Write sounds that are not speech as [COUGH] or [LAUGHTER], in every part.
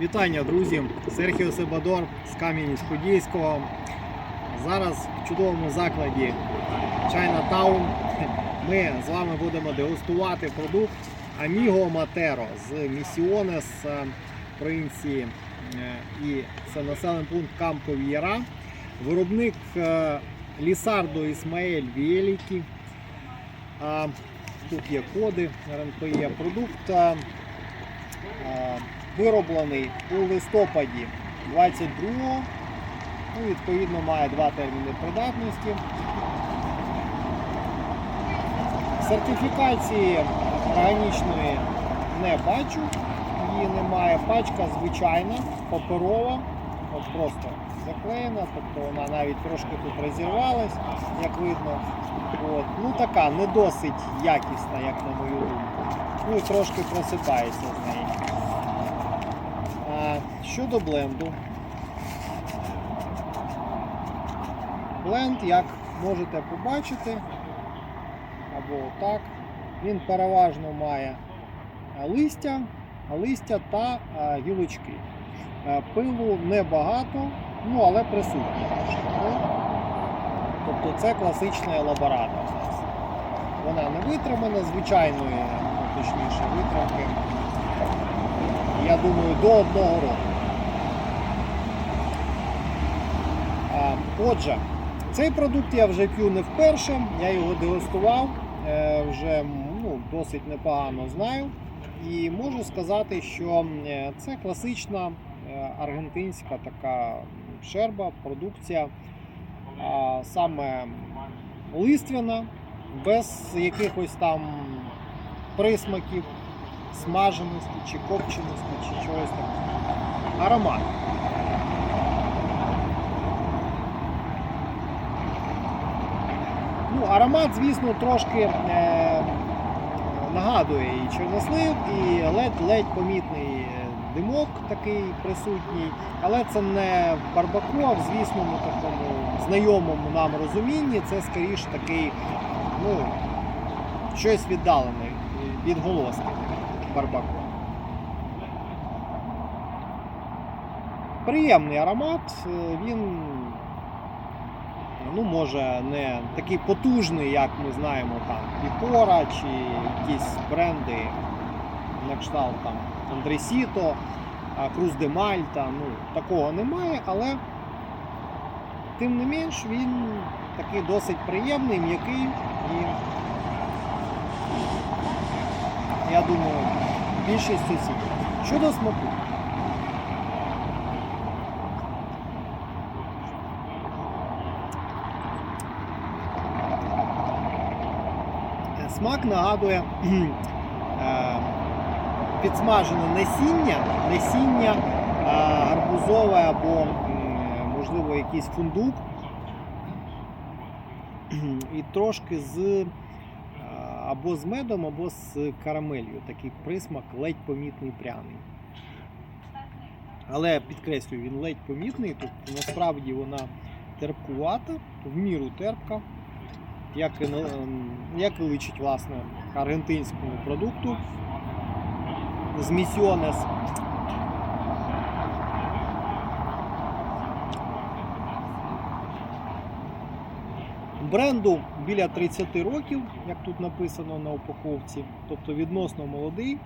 Вітання, друзі! Серхіо Себадор з Кам'янець-Подільського. Зараз в чудовому закладі Chinatown ми з вами будемо дегустувати продукт Amigo Matero з Місіонес е, провінції і це населений пункт Кампо В'єра. Виробник е, Лісардо Ісмаель Вєлікі. Тут є коди РНПЄ. Продукт е, е, вироблений у листопаді 22-го. Ну, відповідно, має два терміни придатності. Сертифікації органічної не бачу, її немає. Пачка звичайна, паперова, от просто заклеєна, тобто вона навіть трошки тут розірвалась, як видно. От. Ну така не досить якісна, як на мою думку. Ну і трошки просипається з неї. Щодо бленду. Бленд, як можете побачити, або так, він переважно має листя, листя та гілочки. Е, Пилу небагато, ну але присутнє. Ну, Тобто це класична елаборада. Вона не витримана, звичайної, ну, точніше, витримки. Я думаю, до одного року. Отже, цей продукт я вже п'ю не вперше, я його дегустував, е, вже ну, досить непогано знаю. І можу сказати, що е, це класична е, аргентинська така шерба, продукція, саме листвяна, без якихось там присмаків, смаженості чи копченості, чи чогось такого. Аромат. Ну, аромат, звісно, трошки е, нагадує і чорнослив, і ледь-ледь помітний е, димок такий присутній, але це не барбаку, а в звісному такому знайомому нам розумінні. Це скоріш такий, ну, щось віддалене, відголоски барбаку. Приємний аромат, е, він ну, може не такий потужний, як ми знаємо там Пікора чи якісь бренди на кшталт там Андресіто, Круз де Мальта. Ну, такого немає, але тим не менш він такий досить приємний, м'який і я думаю, більшість сусідів. Щодо смаку. Смак нагадує е, підсмажене насіння, насіння е, гарбузове або, можливо, якийсь фундук. І трошки з е, або з медом, або з карамелью. Такий присмак ледь помітний пряний. Але підкреслюю, він ледь помітний, тобто насправді вона терпкувата, в міру терпка, як і, ем, як личить власне аргентинському продукту з місіонес. Бренду біля 30 років, як тут написано на упаковці, тобто відносно молодий.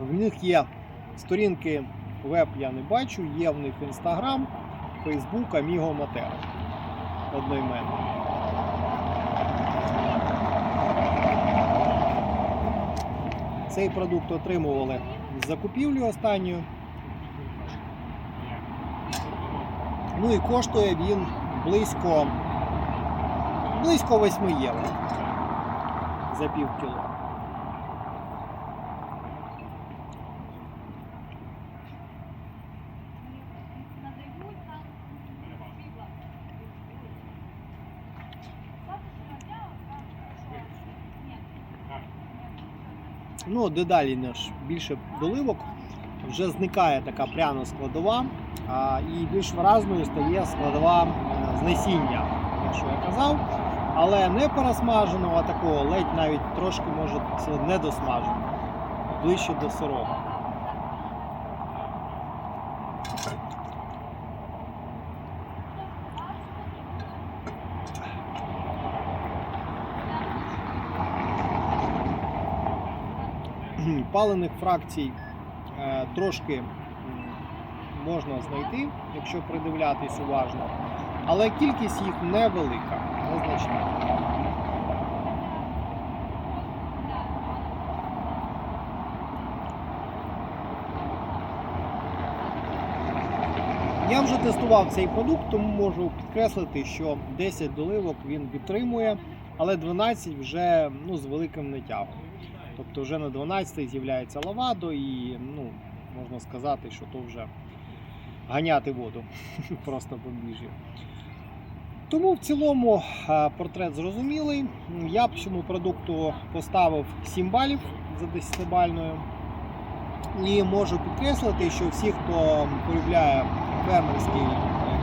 В них є сторінки веб, я не бачу, є в них інстаграм, Фейсбук, Amigo Matera. Одноіменно. Цей продукт отримували з закупівлі останньою. Ну і коштує він близько, близько 8 євро за пів кіло. Ну, дедалі наш більше доливок, вже зникає така пряна складова, а, і більш виразною стає складова е, з насіння, що я казав. Але не пересмаженого, а такого ледь навіть трошки може недосмаженого. ближче до сирого. Палених фракцій е, трошки можна знайти, якщо придивлятись уважно, але кількість їх невелика, незначна. Я вже тестував цей продукт, тому можу підкреслити, що 10 доливок він підтримує, але 12 вже ну, з великим нетягом. Тобто вже на 12-й з'являється лавадо і ну, можна сказати, що то вже ганяти воду [LAUGHS] просто по біжі. Тому в цілому е, портрет зрозумілий. Я б цьому продукту поставив 7 балів за 10-бальною. І можу підкреслити, що всі, хто полюбляє фермерський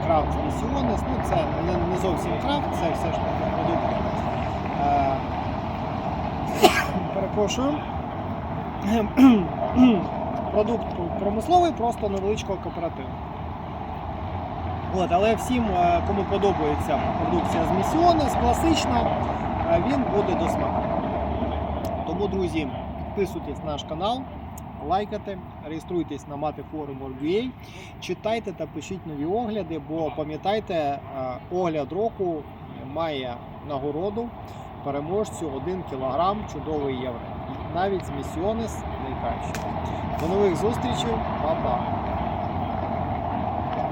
крафт з Місіонес, ну це не зовсім крафт, це все ж таки продукт. Е, перепрошую. [CLEARS THROAT] Продукт промисловий, просто невеличкого кооперативу. От, але всім, е, кому подобається продукція з Місіонес, класична, е, він буде до смаку. Тому, друзі, підписуйтесь на наш канал, лайкайте, реєструйтесь на матифорум.org.ua, читайте та пишіть нові огляди, бо пам'ятайте, е, огляд року має нагороду переможцю 1 кг чудовий євро. Навіть Місіонес найкраще. До нових зустрічей, па-па!